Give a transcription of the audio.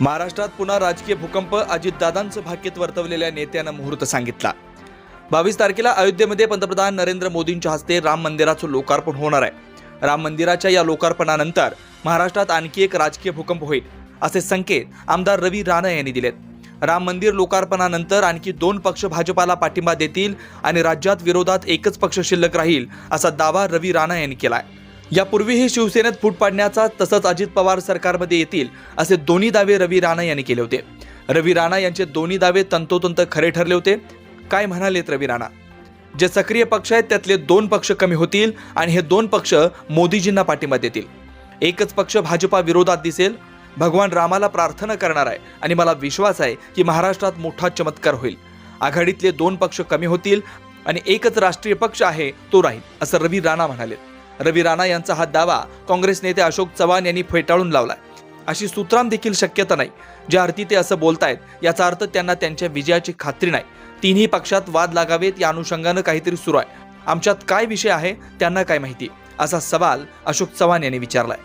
महाराष्ट्रात पुन्हा राजकीय भूकंप अजितदादांचं भाग्यत वर्तवलेल्या नेत्यानं मुहूर्त सांगितला. बावीस तारखेला अयोध्येमध्ये पंतप्रधान नरेंद्र मोदींच्या हस्ते राम मंदिराचं लोकार्पण होणार आहे. राम मंदिराच्या या लोकार्पणानंतर महाराष्ट्रात आणखी एक राजकीय भूकंप होईल असे संकेत आमदार रवी राणा यांनी दिलेत. राम मंदिर लोकार्पणानंतर आणखी दोन पक्ष भाजपाला पाठिंबा देतील आणि राज्यात विरोधात एकच पक्ष शिल्लक राहील असा दावा रवी राणा यांनी केला आहे यापूर्वीही शिवसेनेत फूट पाडण्याचा तसंच अजित पवार सरकारमध्ये येतील असे दोन्ही दावे रवी राणा यांनी केले होते. रवी राणा यांचे दोन्ही दावे तंतोतंत खरे ठरले होते. काय म्हणालेत रवी राणा? जे सक्रिय पक्ष आहेत त्यातले दोन पक्ष कमी होतील आणि हे दोन पक्ष मोदीजींना पाठिंबा देतील. एकच पक्ष भाजपा विरोधात दिसेल. भगवान रामाला प्रार्थना करणार आहे आणि मला विश्वास आहे की महाराष्ट्रात मोठा चमत्कार होईल. आघाडीतले दोन पक्ष कमी होतील आणि एकच राष्ट्रीय पक्ष आहे तो राहील असं रवी राणा म्हणाले रवी राणा यांचा हा दावा काँग्रेस नेते अशोक चव्हाण यांनी फेटाळून लावलाय. अशी सूत्राम देखील शक्यता नाही. ज्या अर्थी ते असं बोलतायत याचा अर्थ त्यांना त्यांच्या विजयाची खात्री नाही. तिन्ही पक्षात वाद लागावेत या अनुषंगानं काहीतरी सुरू आहे. आमच्यात काय विषय आहे त्यांना काय माहिती? असा सवाल अशोक चव्हाण यांनी विचारलाय.